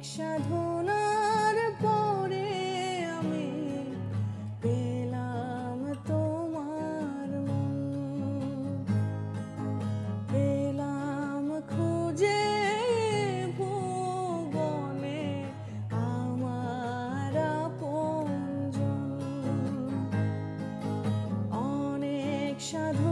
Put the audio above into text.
অনেক সাধনার পরে আমি পেলাম তোমার পেলাম খুঁজে ভুবনে আমার আপনজন। অনেক সাধন